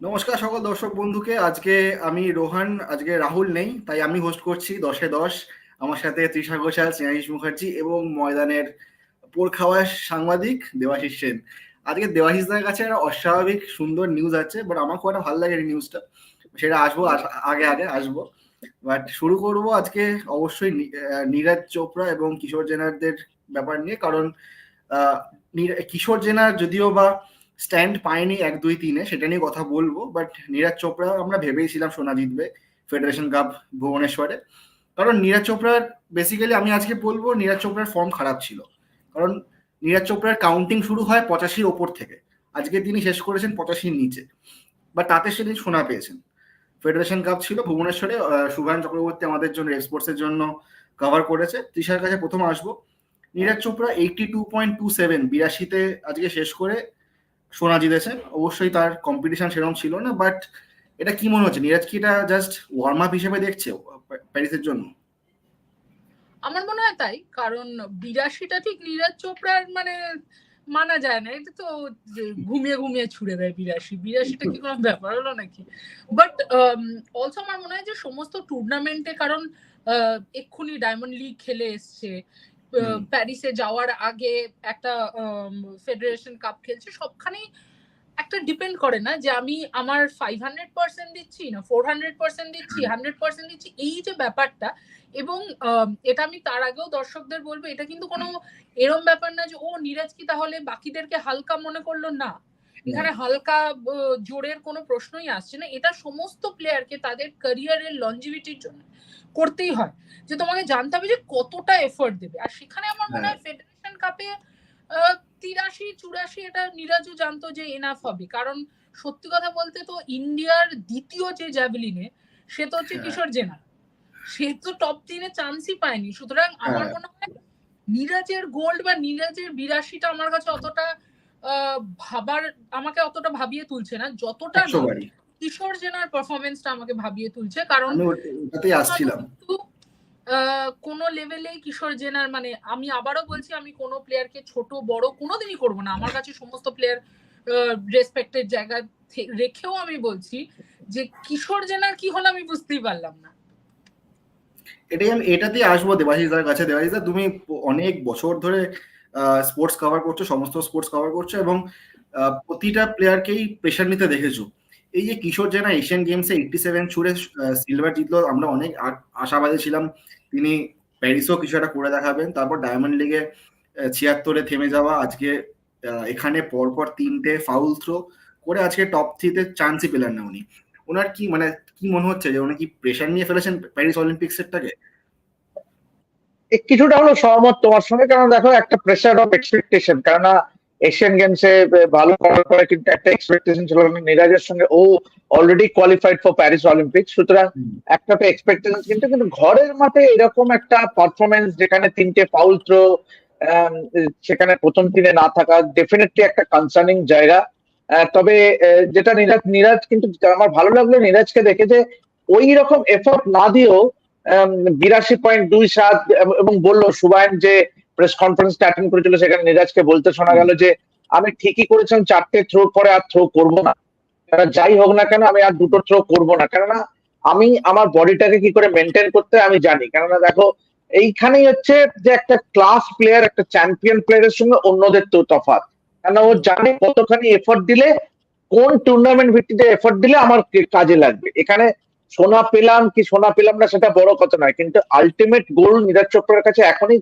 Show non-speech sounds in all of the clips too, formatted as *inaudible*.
নমস্কার সকল দর্শক বন্ধুকে। আজকে আমি রোহান, আজকে রাহুল নেই, তাই আমি হোস্ট করছি দশে দশ। আমার সাথে তৃষা ঘোষাল স্নেহাশিস মুখার্জি এবং ময়দানের পোরখাওয়া সাংবাদিক দেবাশিস সেন। আজকে দেবাশিসদের কাছে একটা অস্বাভাবিক সুন্দর নিউজ আছে বাট আমার খুব একটা ভালো লাগে এই নিউজটা সেটা আসব আগে আগে আসব। বাট শুরু করব আজকে অবশ্যই নীরাজ চোপড়া এবং কিশোর জেনারদের ব্যাপার নিয়ে। কারণ কিশোর জেনার যদিও বা স্ট্যান্ড পায়নি এক, দুই, তিনে, সেটা নিয়ে কথা বলব বাট নীরাজ চোপড়া আমরা ভেবেইছিলাম সোনা জিতবে ফেডারেশন কাপ ভুবনেশ্বরে। কারণ নীরাজ চোপড়ার বেসিক্যালি আমি আজকে বলব নীরাজ চোপড়ার ফর্ম খারাপ ছিল। কারণ নীরাজ চোপড়ার কাউন্টিং শুরু হয় পঁচাশির ওপর থেকে। আজকে তিনি শেষ করেছেন পঁচাশির নিচে। বা তাতে সে সোনা পেয়েছেন। ফেডারেশন কাপ ছিল ভুবনেশ্বরে সুভান চক্রবর্তী আমাদের জন্য এক্সপোর্টসের জন্য কভার করেছে। তৃষার কাছে প্রথম আসব। Neeraj Chopra eighty two point two seven বিরাশিতে আজকে শেষ করে সোনা জিতেছে অবশ্যই তার কম্পিটিশন সেরকম ছিল না বাট এটা কি মনে হচ্ছে? নীরাজ কি এটা জাস্ট ওয়ার্ম আপ হিসেবে দেখছে প্যারিসের জন্য? আমার মনে হয় তাই, কারণ বিরাশিটা ঠিক নীরাজ চোপড়ার মানে মানা যায় না, এটা তো ঘুমিয়ে ঘুমিয়ে ছুড়ে দেয় বিরাশি বিরাশিটা কি কোনো ব্যাপার হলো নাকি? বাট অলসো আমার মনে হয় যে সমস্ত টুর্নামেন্টে কারণ এক্ষুনি ডায়মন্ড লিগ খেলে এসছে প্যারিসে যাওয়ার আগে একটা ফেডারেশন কাপ খেলছে সবখানেই একটা ডিপেন্ড করে না যে আমি আমার ফাইভ হান্ড্রেড পার্সেন্ট দিচ্ছি না ফোর হান্ড্রেড পার্সেন্ট দিচ্ছি হান্ড্রেড পার্সেন্ট দিচ্ছি এই যে ব্যাপারটা এবং এটা আমি তার আগেও দর্শকদের বলব এটা কিন্তু কোনো এরম ব্যাপার না যে ও নিরাজ কি তাহলে বাকিদেরকে হালকা মনে করল? না। এখানে হালকা জোরের কোনো প্রশ্নই আসছে না। এটা সমস্ত প্লেয়ারকে তাদের ক্যারিয়ারের লঞ্জিভিটির জন্য। করতেই হয়। যে তোমাকে জানতে হবে যে কতটা এফোর্ট দেবে। আর সেখানে আমার মনে হয় ফেডারেশন কাপে তিরাশি চুরাশি এটা নিরাজও জানতো যে এনাফ হবে। কারণ সত্যি কথা বলতে তো ইন্ডিয়ার দ্বিতীয় যে জ্যাভলিনে সে তো হচ্ছে হ্যাঁ। কিশোর জেনা সে তো টপ তিনে চান্সই পায়নি। সুতরাং আমার হ্যাঁ। মনে হয় নিরাজের গোল্ড বা নিরাজের বিরাশিটা আমার কাছে অতটা ভাবার আমাকে অতটা ভাবিয়ে তুলছে না। যতটা কিশোর জেনার পারফরমেন্সটা আমাকে ভাবিয়ে তুলছে কারণ কোনো লেভেলেই কিশোর জেনার মানে আমি আবারও বলছি আমি কোনো প্লেয়ারকে ছোট বড় কোনোদিনই করব না। আমার কাছে সমস্ত প্লেয়ার রেসপেক্টের জায়গা রেখেও আমি বলছি যে কিশোর জেনার কি হলো আমি বুঝতেই পারলাম না। এটাই আমি এটাতেই আসব দেবাশিসদার কাছে। দেবাশিসদা তুমি অনেক বছর ধরে স্পোর্টস কভার করছ সমস্ত স্পোর্টস কভার করছ এবং প্রতিটা প্লেয়ারকেই প্রেশার নিতে দেখেছ। এই যে কিশোর জেনা এশিয়ান গেমসে এইটটি সেভেন ছুড়ে সিলভার জিতলো, আমরা অনেক আশাবাদী ছিলাম। তিনি প্যারিসও কিছু একটা করে দেখাবেন। তারপর ডায়মন্ড লিগে ছিয়াত্তরে থেমে যাওয়া, আজকে এখানে পরপর তিনটে ফাউল থ্রো করে আজকে টপ থ্রিতে চান্সই পেলেন না উনি। ওনার কি মানে কি মনে হচ্ছে যে উনি কি প্রেশার নিয়ে ফেলেছেন প্যারিস অলিম্পিক্স এরটাকে কিছুটা হলো সহমত তোমার সঙ্গে, কারণ দেখো, একটা প্রেশার অফ এক্সপেকটেশন কেননা এশিয়ান গেমসে ভালো করার পরে কিন্তু একটা এক্সপেকটেশন ছিল নিরাজের সঙ্গে ও already qualified for Paris Olympic সুতরাং একটা তো এক্সপেকটেশন কিন্তু কিন্তু ঘরের মাঠে এরকম একটা পারফরমেন্স যেখানে তিনটে ফাউল থ্রো সেখানে প্রথম দিনে না থাকা ডেফিনেটলি একটা কনসার্নিং জায়গা। তবে যেটা নিরাজ নিরাজ কিন্তু আমার ভালো লাগল নিরাজকে দেখে যে ওই রকম এফোর্ট না দিয়েও বিরাশি পয়েন্ট দুই সাত এবং বলল সুবায়ন যে প্রেস কনফারেন্সটা অ্যাটেন্ড করেছিল, সেখানে নিরাজকে বলতে শোনা গেল যে, আমি ঠিকই করেছিলাম, চারটে থ্রো পরে আর থ্রো করব না। যাই হোক না কেন, আমি আর দুটো থ্রো করব না। কেননা, আমি আমার বডিটাকে কি করে মেনটেন করতে আমি জানি। কেননা দেখো, এইখানেই হচ্ছে যে একটা ক্লাস প্লেয়ার একটা চ্যাম্পিয়ন প্লেয়ারের সঙ্গে অন্যদের তো তফাৎ। কেন ও জানে কতখানি এফোর্ট দিলে, কোন টুর্নামেন্ট ভিত্তিতে এফোর্ট দিলে আমার কাজে লাগবে। এখানে সোনা পেলাম কি সোনা পেলাম না সেটা বড় কথা নয় কিন্তু আলটিমেট গোল নীরজ চোপড়ার কাছে এখনই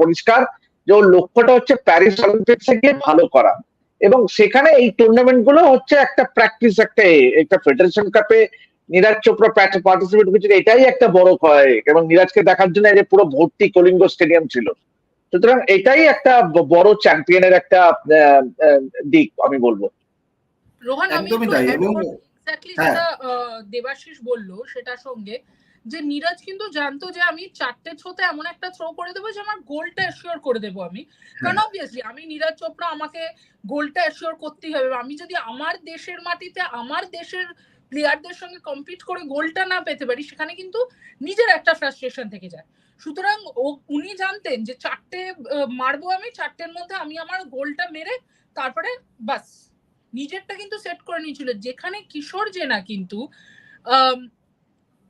পরিষ্কার যে ওর লক্ষ্যটা হচ্ছে প্যারিস অলিম্পিক্সে গিয়ে ভালো করা। এবং সেখানে এই টুর্নামেন্টগুলো হচ্ছে একটা প্র্যাকটিস একটা একটা ফেডারেশন কাপে নীরাজ চোপড়া পার্টিসিপেট করছে এটাই একটা বড় হয় এবং নীরাজকে দেখার জন্য যে পুরো ভর্তি কলিঙ্গ স্টেডিয়াম ছিল। সুতরাং এটাই একটা বড় চ্যাম্পিয়নের একটা দিক আমি বলব। রোহান আমি এক্স্যাক্টলি হ্যাঁ। যেটা দেবাশিস বলল সেটার সঙ্গে যে নিরাজ কিন্তু জানতো যে আমি চারটে থ্রোতে এমন একটা থ্রো করে দেবো যে আমার গোলটা অ্যাসিওর করে দেবো আমি। কারণ অবভিয়াসলি আমি নিরাজ চোপড়া আমাকে গোলটা অ্যাসিওর করতেই হবে। আমি যদি আমার দেশের মাটিতে আমার দেশের প্লেয়ারদের সঙ্গে কম্পিট করে গোলটা না পেতে পারি সেখানে কিন্তু নিজের একটা ফ্রাস্ট্রেশন থেকে যায়। সুতরাং ও উনি জানতেন যে চারটে মারবো আমি চারটের মধ্যে আমি আমার গোলটা মেরে তারপরে বাস। নিজেরটা কিন্তু সেট করে নিয়েছিল। যেখানে কিশোর জেনা কিন্তু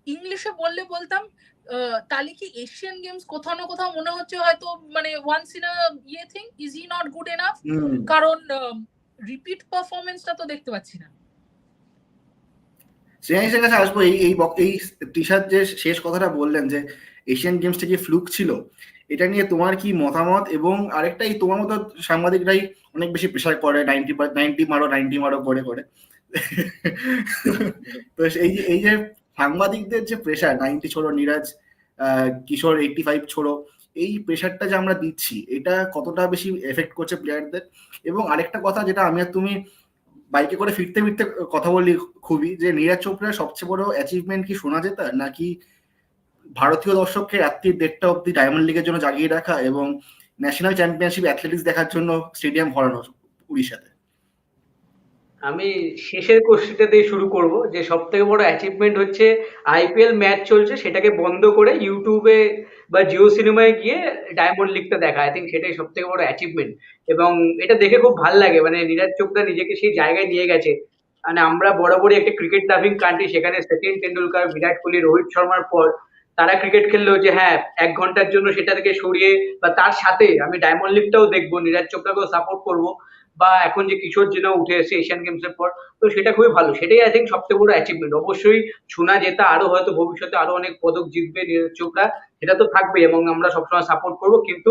ইংলিশে বললে বলতাম তাহলে কি এশিয়ান গেমস কোথাও না কোথাও মনে হচ্ছে হয়তো মানে once in a year thing is E not good enough কারণ রিপিট পারফরমেন্সটা তো দেখতে পাচ্ছি না। শ্রেয়াংসের কাছে আসব এই এই এই টিশার্ট যে শেষ কথাটা বললেন যে এশিয়ান গেমসটা কি ফ্লুক ছিল এটা নিয়ে তোমার কি মতামত? এবং আরেকটাই তোমার মতো সাংবাদিকরাই অনেক বেশি প্রেশার করে নাইনটি নাইনটি মারো নাইনটি মারো করে করে। *laughs* তো এই যে এই যে সাংবাদিকদের যে প্রেশার নাইনটি ছোড়ো নিরাজ কিশোর এইটটি ফাইভ ছোড়ো এই প্রেশারটা যে আমরা দিচ্ছি এটা কতটা বেশি এফেক্ট করছে প্লেয়ারদের এবং আরেকটা কথা যেটা আমি আর তুমি বাইকে করে ফিরতে ফিরতে কথা বলি খুবই যে নীরাজ চোপড়ার সবচেয়ে বড় অ্যাচিভমেন্ট কি শোনা যেত? নাকি ভারতীয় দর্শককে রাত্রি দেড়টা অব্দি ডায়মন্ড লিগের জন্য জাগিয়ে রাখা এবং ন্যাশনাল চ্যাম্পিয়নশিপ অ্যাথলেটিক্স দেখার জন্য স্টেডিয়াম ভরানো উড়িষ্যাতে। আমি শেষের কোশ্চেনটা দিয়ে শুরু করব। যে সব থেকে বড় অ্যাচিভমেন্ট হচ্ছে আইপিএল ম্যাচ চলছে, সেটাকে বন্ধ করে ইউটিউবে বা জিও সিনেমায় গিয়ে ডায়মন্ড লিগটা দেখা। আই থিঙ্ক সেটাই সব থেকে বড় অ্যাচিভমেন্ট এবং এটা দেখে খুব ভালো লাগে। মানে নীরাজ চোপড়া নিজেকে সেই জায়গায় নিয়ে গেছে। মানে আমরা বরাবরই একটা ক্রিকেট লাভিং কান্ট্রি সেখানে সচিন টেন্ডুলকার বিরাট কোহলি, রোহিত শর্মার পর তারা ক্রিকেট খেললেও যে হ্যাঁ এক ঘণ্টার জন্য সেটা থেকে সরিয়ে বা তার সাথে আমি ডায়মন্ড লিগটাও দেখব, নীরাজ চোপড়াকেও সাপোর্ট করব বা এখন যে কিশোর জেনা উঠে এসেছে এশিয়ান গেমস এর পর, তো সেটা খুবই ভালো। সেটাই আই থিঙ্ক সবচেয়ে বড় অ্যাচিভমেন্ট অবশ্যই শোনা জেতা আরও হয়তো ভবিষ্যতে আরও অনেক পদক জিতবে নীরজ চোপড়া, সেটা তো থাকবে এবং আমরা সবসময় সাপোর্ট করব। কিন্তু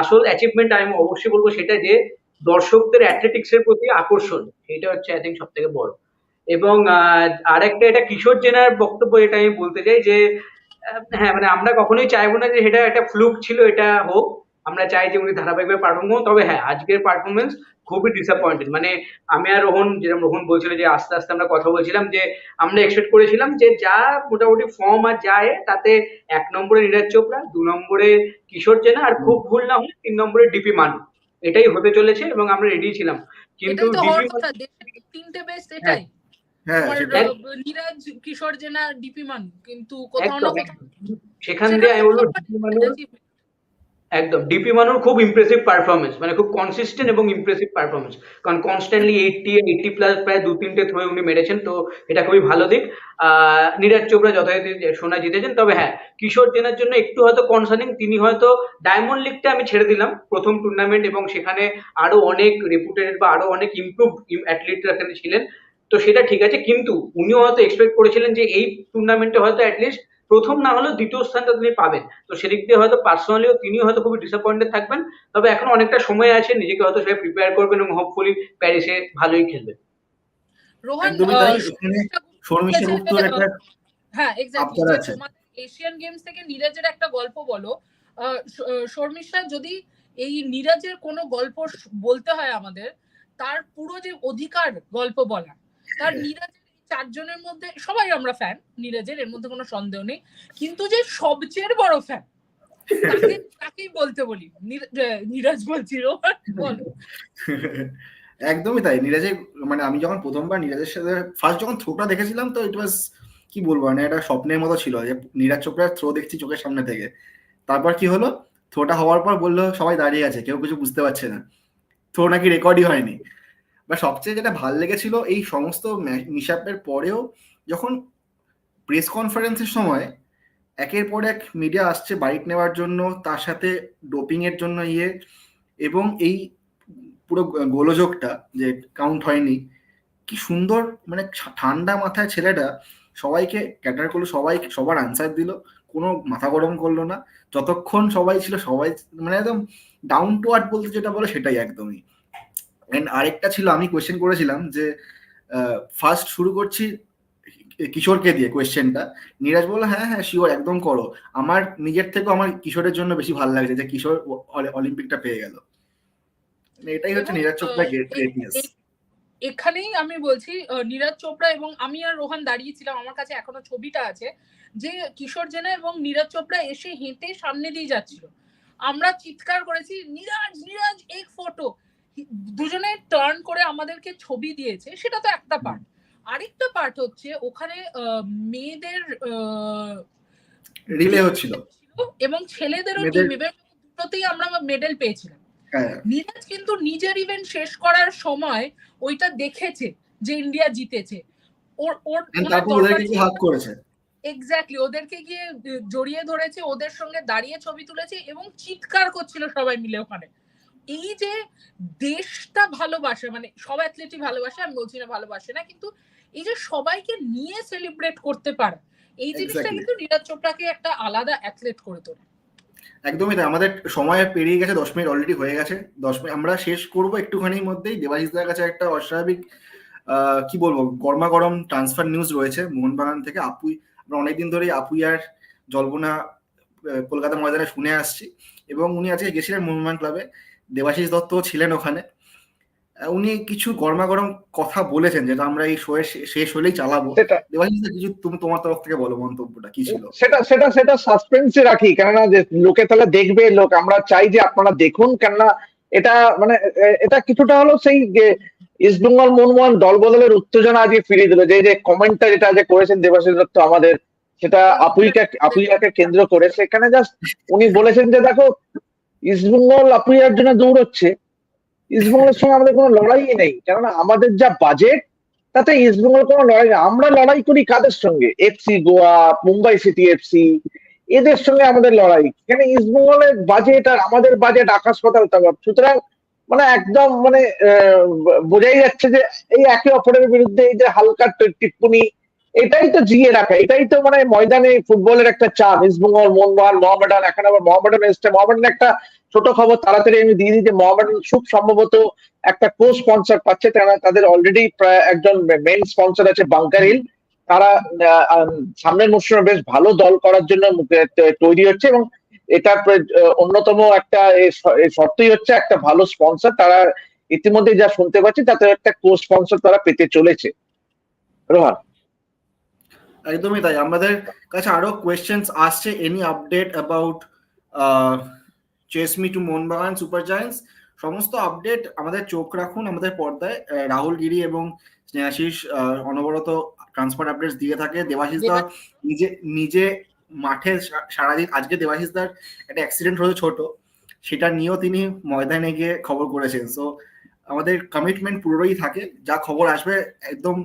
আসল অ্যাচিভমেন্ট আমি অবশ্যই বলব সেটা যে দর্শকদের অ্যাথলেটিক্স এর প্রতি আকর্ষণ, সেটা হচ্ছে আই থিঙ্ক সব থেকে বড়। এবং আরেকটা এটা কিশোর জেনার বক্তব্য এটা আমি বলতে চাই যে হ্যাঁ মানে আমরা কখনোই চাইব না যে এটা একটা ফ্লুক ছিল এটা হোক। আমরা চাই যে উনি ধারাবাহিকভাবে পারফর্ম করুন। তবে হ্যাঁ আজকের পারফরমেন্স খুবই ডিসঅ্যাপয়েন্টেড মানে আমি আর রোহন যেরকম রোহন বলছিল যে আস্তে আস্তে আমরা কথা বলছিলাম যে আমরা এক্সপেক্ট করেছিলাম যে যা মোটামুটি ফর্ম আর যায় তাতে এক নম্বরে নীরজ চোপড়া দু নম্বরে কিশোর জেনা আর খুব ভুল না হলে তিন নম্বরে ডিপি মানু। এটাই হতে চলেছে এবং আমরা রেডি ছিলাম। কিন্তু তিনটে বেস্ট এটাই। হ্যাঁ নিরাজ কিশোর জেনা ডিপি মান কিন্তু কোথাও না একদম কোথাও একদম। সেখান দিয়ে আমি বলব ডিপি মানুর একদম ডিপি মানুর খুব ইমপ্রেসিভ পারফরমেন্স মানে খুব কনসিস্টেন্ট এবং ইমপ্রেসিভ পারফরমেন্স কারণ কনস্ট্যান্টলি এইটটি এইটটি প্লাস প্রায় দু তিনটে থ্রোয়ে উনি মেরেছেন তো এটা খুবই ভালো দিক। আহ নীরাজ চোপড়া যথাযথ সোনা জিতেছেন তবে হ্যাঁ কিশোর জেনার জন্য একটু হয়তো কনসার্নিং তিনি হয়তো ডায়মন্ড লিগটা আমি ছেড়ে দিলাম প্রথম টুর্নামেন্ট এবং সেখানে আরও অনেক রেপুটেড বা আরও অনেক ইমপ্রুভ অ্যাথলিটরা এখানে ছিলেন। তো সেটা ঠিক আছে কিন্তু উনিও হয়তো এক্সপেক্ট করেছিলেন যে এই টুর্নামেন্টে হয়তো অ্যাটলিস্ট প্রথম না হলেও দ্বিতীয় স্থানটা তিনি পাবেন। তো সেদিক দিয়ে হয়তো পার্সোনালিও তিনি হয়তো খুবই ডিসঅ্যাপয়েন্টেড থাকবেন। তবে এখন অনেকটা সময় আছে নিজেকে হয়তো সে প্রিপেয়ার করবেন এবং হোপফুলি প্যারিসে ভালোই খেলবেন। রোহন শর্মিষ্ঠা গুপ্তর একটা হ্যাঁ এক্স্যাক্টলি। এশিয়ান গেমস থেকে নীরাজের একটা গল্প বলো। শর্মিষ্ঠা যদি এই নীরাজের কোনো গল্প বলতে হয় আমাদের তার পুরো যে অধিকার গল্প বলা তার নীরাজের চারজনের মধ্যে সবাই আমরা ফ্যান নীরাজের, এর মধ্যে কোনো সন্দেহ নেই। কিন্তু যে সবচেয়ে বড় ফ্যান তাকেই বলতে বলি। নীর- নীরাজ বলছি একদমই তাই। নীরাজের মানে আমি যখন প্রথমবার নীরাজের সাথে ফার্স্ট যখন থ্রোটা দেখেছিলাম, তো ইট ওয়াজ কি বলব মানে একটা স্বপ্নের মতো ছিল যে নীরাজ চোপড়ার থ্রো দেখছি চোখের সামনে থেকে। তারপর কি হলো? থ্রোটা হওয়ার পর বলল, সবাই দাঁড়িয়ে আছে, কেউ কিছু বুঝতে পারছে না। থ্রো নাকি রেকর্ডই হয়নি। বা সবচেয়ে যেটা ভালো লেগেছিল এই সমস্ত মিশাপের পরেও যখন প্রেস কনফারেন্সের সময় একের পর এক মিডিয়া আসছে বাইক নেওয়ার জন্য, তার সাথে ডোপিং এর জন্য ইয়ে এবং এই পুরো গোলযোগটা যে কাউন্ট হয়নি, কি সুন্দর মানে ঠান্ডা মাথায় ছেলেটা সবাইকে ক্যাটার করল, সবাই সবার আনসার দিল, কোনো মাথা গরম করল না, যতক্ষণ সবাই ছিল সবাই মানে একদম ডাউন টু আর্থ বলতে যেটা বলে সেটাই একদমই। এন্ড আরেকটা ছিল আমি কোয়েশ্চেন করেছিলাম যে ফার্স্ট শুরু করছি কিশোরকে দিয়ে কোয়েশ্চেনটা নীরাজ বলল হ্যাঁ হ্যাঁ শিওর একদম করো। আমার নিজের থেকেও আমার কিশোরের জন্য বেশি ভালো লাগছে যে কিশোর অলিম্পিকটা পেয়ে গেল। মানে এটাই হচ্ছে নীরাজ চোপড়া গ্রেটনেস এখানেই আমি বলছি নীরাজ চোপড়া এবং আমি আর রোহান দাঁড়িয়েছিলাম আমার কাছে এখনও ছবিটা আছে যে কিশোর জেনা এবং নীরাজ চোপড়া এসে হেঁটে সামনে দিয়ে যাচ্ছিল। আমরা চিৎকার করেছি নীরাজ নীরাজ এক ফটো দুজনে টার্ন করে আমাদেরকে ছবি দিয়েছে সেটা তো একটা পার্ট আরেকটা পার্ট হচ্ছে ওখানে মেয়েদের রিলে হচ্ছিল। এবং ছেলেদেরও মেয়েদের- টিম ইভেন্ট দুটোতেই আমরা মেডেল পেয়েছিলাম। হ্যাঁ। নীরাজ কিন্তু নিজের ইভেন্ট শেষ করার সময় ওইটা দেখেছে যে ইন্ডিয়া জিতেছে। ওর ওর হাত করেছে। এক্স্যাক্টলি ওদেরকে গিয়ে জড়িয়ে ধরেছে ওদের সঙ্গে দাঁড়িয়ে ছবি তুলেছে এবং চিৎকার করছিল সবাই মিলে ওখানে। এই যে দেশটা ভালোবাসে মানে সব অ্যাথলেটই ভালোবাসে আমি বলছি না ভালোবাসে না কিন্তু এই যে সবাইকে নিয়ে সেলিব্রেট করতে পারে এই জিনিসটা. কিন্তু নীরাজ চোপড়াকে একটা আলাদা অ্যাথলেট করে তোলে। একদমই তাই। আমাদের সময় পেরিয়ে গেছে দশ মিনিট অলরেডি হয়ে গেছে। দশ মিনিট আমরা শেষ করব একটুখানির মধ্যেই। দেবাশিসদের কাছে একটা অস্বাভাবিক আহ, কি বলব গরমা গরম ট্রান্সফার নিউজ রয়েছে মোহনবাগান থেকে। আপুই আমরা অনেকদিন ধরেই আপুইয়ার জল্পনা কলকাতা ময়দানে শুনে আসছি। এবং উনি আজকে গেছিলেন মোহনবাগান ক্লাবে দেবাশিস দত্ত ছিলেন ওখানে। উনি কিছু গরমা গরম কথা বলেছেন যেটা আমরা এই শোয়ে শেষ হলেই চালাবো। দেবাশিস কিছু তুমি তোমার তরফ থেকে বলো মন্তব্যটা কি ছিল? সেটা সেটা সেটা সাসপেন্সে রাখি কেননা যে লোকে তাহলে দেখবে লোক আমরা চাই যে আপনারা দেখুন কেননা এটা মানে এটা কিছুটা হলো সেই যে ইস্টবেঙ্গল মনমোহন দল বদলের উত্তেজনা আজকে ফিরিয়ে দিল যে যে কমেন্টটা যেটা আজকে করেছেন দেবাশিস দত্ত আমাদের সেটা আপুইকা আপুইয়াকে কেন্দ্র করে সেখানে জাস্ট উনি বলেছেন যে দেখো ইস্টবেঙ্গল আপুইয়ার জন্য দৌড়চ্ছে। ইস্টবেঙ্গলের সঙ্গে আমাদের কোনো লড়াই নেই। কেননা আমাদের যা বাজেট তাতে ইস্টবেঙ্গল কোনো লড়াই নেই। আমরা লড়াই করি কাদের সঙ্গে? FC Goa, Mumbai City FC এদের সঙ্গে আমাদের লড়াই। এখানে ইস্টবেঙ্গলের বাজেট আর আমাদের বাজেট আকাশ পাতাল তফাৎ সুতরাং মানে একদম মানে বোঝাই যাচ্ছে যে এই একে অপরের বিরুদ্ধে এই যে হালকা টিপ্পনি এটাই তো জিয়ে রাখা, এটাই তো মানে ময়দানে ফুটবলের একটা চাপ। ইস্টবেঙ্গল মোহনবাগান মোহামেডান এখন আবার মোহামেডান এসছে মোহামেডান একটা ছোট খবর, তাড়াতাড়ি আমি দিয়ে দিই যে মোহামেডান খুব সম্ভবত একটা কো স্পন্সর পাচ্ছে তারা তাদের অলরেডি একজন মেইন স্পন্সর আছে বাংকার হিল তারা সামনের মরশুমে বেশ ভালো দল করার জন্য তৈরি হচ্ছে এবং এটা অন্যতম একটা শর্তই হচ্ছে একটা ভালো স্পন্সর তারা ইতিমধ্যে যা শুনতে পাচ্ছি, তাতে একটা কো স্পন্সর তারা পেতে চলেছে। রোহান? একদমই তাই। আমাদের কাছে আরও কোয়েশ্চেন্স আসছে এনি আপডেট অ্যাবাউট চেসমি টু মোহনবাগান সুপার জায়ান্টস সমস্ত আপডেট আমাদের চোখ রাখুন আমাদের পর্দায়। রাহুল গিরি এবং স্নেহাশিস অনবরত ট্রান্সফার আপডেটস দিয়ে থাকে। দেবাশিস দা নিজে নিজে মাঠে সারাদিন, আজকে দেবাশিস দার একটা অ্যাক্সিডেন্ট হয়েছে ছোট, সেটা নিয়েও তিনি ময়দানে গিয়ে খবর করেছেন। সো আমাদের কমিটমেন্ট পুরোই থাকে। যা খবর আসবে একদম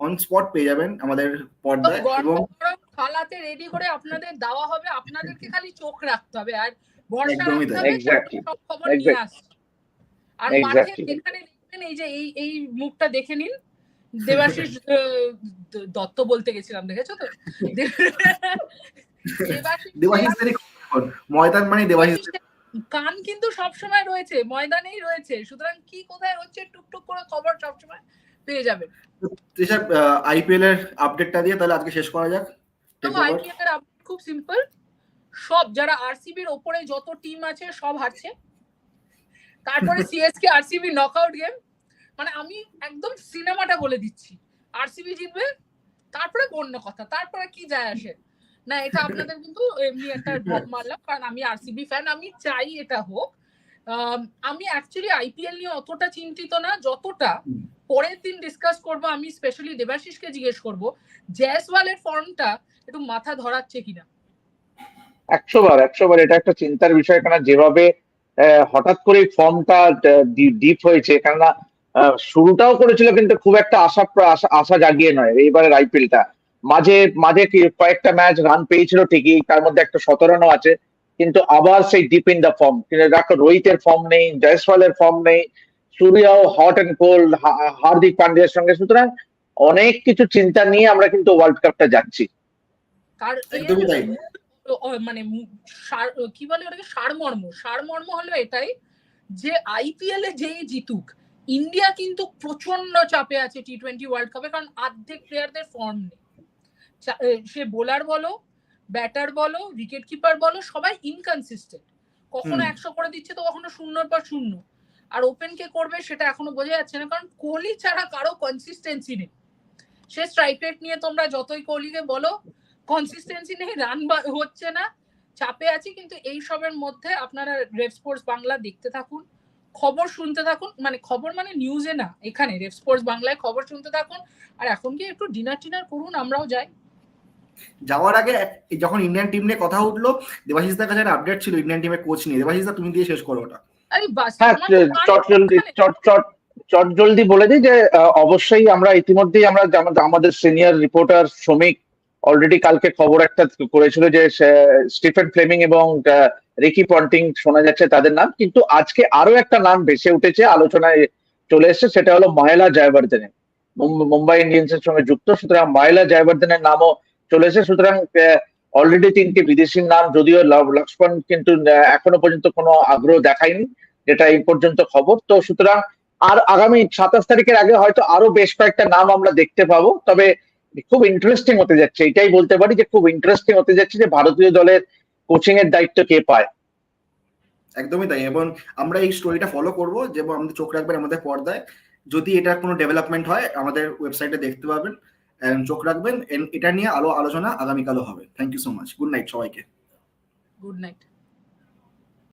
অন স্পট পেয়ে যাবেন আমাদের পর্দায় এবং থালাতে রেডি করে আপনাদের দেওয়া হবে। আপনাদেরকে খালি চোখ রাখতে হবে আর ভরসা রাখতে হবে সব খবর নিয়ে আসছে। আর মাঠে যেখানে দেখবেন এই যে এই এই মুখটা দেখে নিন। দেবাশিস *laughs* দত্ত বলতে গেছিলাম দেখেছ তো? *laughs* দেবাশিস ময়দান মানে দেবাশিস কান কিন্তু সবসময় রয়েছে ময়দানেই রয়েছে। সুতরাং কি কোথায় হচ্ছে টুকটুক করে খবর সবসময় পেয়ে যাবেন। যেসব আইপিএল এর আপডেটটা দিয়ে তাহলে আজকে শেষ করা যাক। তো আইপিএল এর আপডেট খুব সিম্পল সব যারা আরসিবির ওপরে যত টিম আছে সব হারছে। তারপরে সিএসকে আরসিবি নকআউট গেম মানে আমি একদম সিনেমাটা বলে দিচ্ছি। আরসিবি জিতবে তারপরে অন্য কথা। তারপরে কি যায় আসে? না এটা আপনাদের কিন্তু এমনি একটা ড্রপ মারলাম কারণ আমি আরসিবি ফ্যান আমি চাই এটা হোক। আম, অ্যাকচুয়ালি আইপিএল নিয়ে অতটা চিন্তিত না যতটা। পরের দিন ডিসকাস করব, আমি স্পেশালি দেবাশিসকে জিজ্ঞেস করব জয়সওয়ালের ফর্মটা একটু মাথা ধরাচ্ছে কিনা? একশো বার একশো বার, এটা একটা চিন্তার বিষয় কেন যেভাবে হঠাৎ করে ফর্মটা ডিপ হয়েছে, কেননা শুরুটাও করেছিল কিন্তু খুব একটা আশা, আশা- জাগিয়ে নয়, এইবারের আইপিএলটা। মাঝে মাঝে কয়েকটা ম্যাচ রান পেয়েছিল ঠিকই, তার মধ্যে একটা শতরানও আছে, কিন্তু আবার সেই ডিপ ইন দ্য ফর্ম রোহিতের ফর্ম নেই জয়সওয়ালের ফর্ম নেই সূর্যাও হট অ্যান্ড কোল্ড হার্দিক পান্ডিয়ার সঙ্গে। সুতরাং অনেক কিছু চিন্তা নিয়ে আমরা কিন্তু ওয়ার্ল্ড কাপটা যাচ্ছি। মানে কি বলে ওটাকে? সারমর্ম। সারমর্ম হলো এটাই যে আইপিএল এ যেই জিতুক ইন্ডিয়া কিন্তু প্রচণ্ড চাপে আছে টি টোয়েন্টি ওয়ার্ল্ড কাপে কারণ অর্ধেক প্লেয়ারদের ফর্ম নেই। সে বোলার বলো ব্যাটার বলো উইকেট কিপার বলো সবাই ইনকনসিস্টেন্ট কখনো একশো করে দিচ্ছে তো কখনো শূন্যর পর শূন্য। আর ওপেন কে করবে সেটা এখনও বোঝা যাচ্ছে না, কারণ কোহলি ছাড়া কারও কনসিস্টেন্সি নেই। সে স্ট্রাইক রেট নিয়ে তোমরা যতই কোহলিকে বলো কনসিস্টেন্সি নেই রান হচ্ছে না, চাপে আছি, কিন্তু এই সবের মধ্যে আপনারা রেড স্পোর্টস বাংলা দেখতে থাকুন, খবর শুনতে থাকুন মানে খবর মানে নিউজে না, এখানে রেড স্পোর্টস বাংলায় খবর শুনতে থাকুন, আর এখন কি একটু ডিনার টিনার করুন, আমরাও যাই। যাওয়ার আগে যখন ইন্ডিয়ান টিম নিয়ে কথা উঠল, দেবাশিস দার কাছে একটা আপডেট ছিল ইন্ডিয়ান টিমের কোচ নিয়ে। দেবাশিস দা, তুমি দিয়ে শেষ করো ওটা। আরে বাস হ্যাঁ চট জলদি বলে দিই যে অবশ্যই আমরা ইতিমধ্যেই আমরা আমাদের সিনিয়র রিপোর্টার শ্রমিক অলরেডি কালকে খবর একটা করেছিল যে স্টিফেন ফ্লেমিং এবং রিকি পন্টিং শোনা যাচ্ছে তাদের নাম কিন্তু আজকে আরও একটা নাম ভেসে উঠেছে আলোচনায় চলে এসেছে সেটা হলো মহেলা জয়বর্ধনের। মুম্বাই ইন্ডিয়ান্সের সঙ্গে যুক্ত সুতরাং মহেলা জয়বর্ধনের নামও চলে এসেছে সুতরাং অলরেডি তিনটি বিদেশির নাম, যদিও লক্ষ্মণ কিন্তু এখনও পর্যন্ত কোনো আগ্রহ দেখায়নি। যেটা এই পর্যন্ত খবর। তো সুতরাং আর আগামী সাতাশ তারিখের আগে হয়তো আরও বেশ কয়েকটা নাম আমরা দেখতে পাবো। তবে খুব ইন্টারেস্টিং হতে যাচ্ছে। এটাই বলতে পারি যে খুব ইন্টারেস্টিং হতে যাচ্ছে যে ভারতীয় দলের কোচিং এর দায়িত্ব কে পায়। একদমই তাই। এবং আমরা এই স্টোরিটা ফলো করব যেমন আমাদের চোখ রাখবেন আমাদের পর্দায়। যদি এটা কোনো ডেভেলপমেন্ট হয়, আমাদের ওয়েবসাইটে দেখতে পাবেন। চোখ রাখবেন এটা নিয়ে আলো আলোচনা আগামীকালও হবে। Thank you so much good night সবাইকে। Good night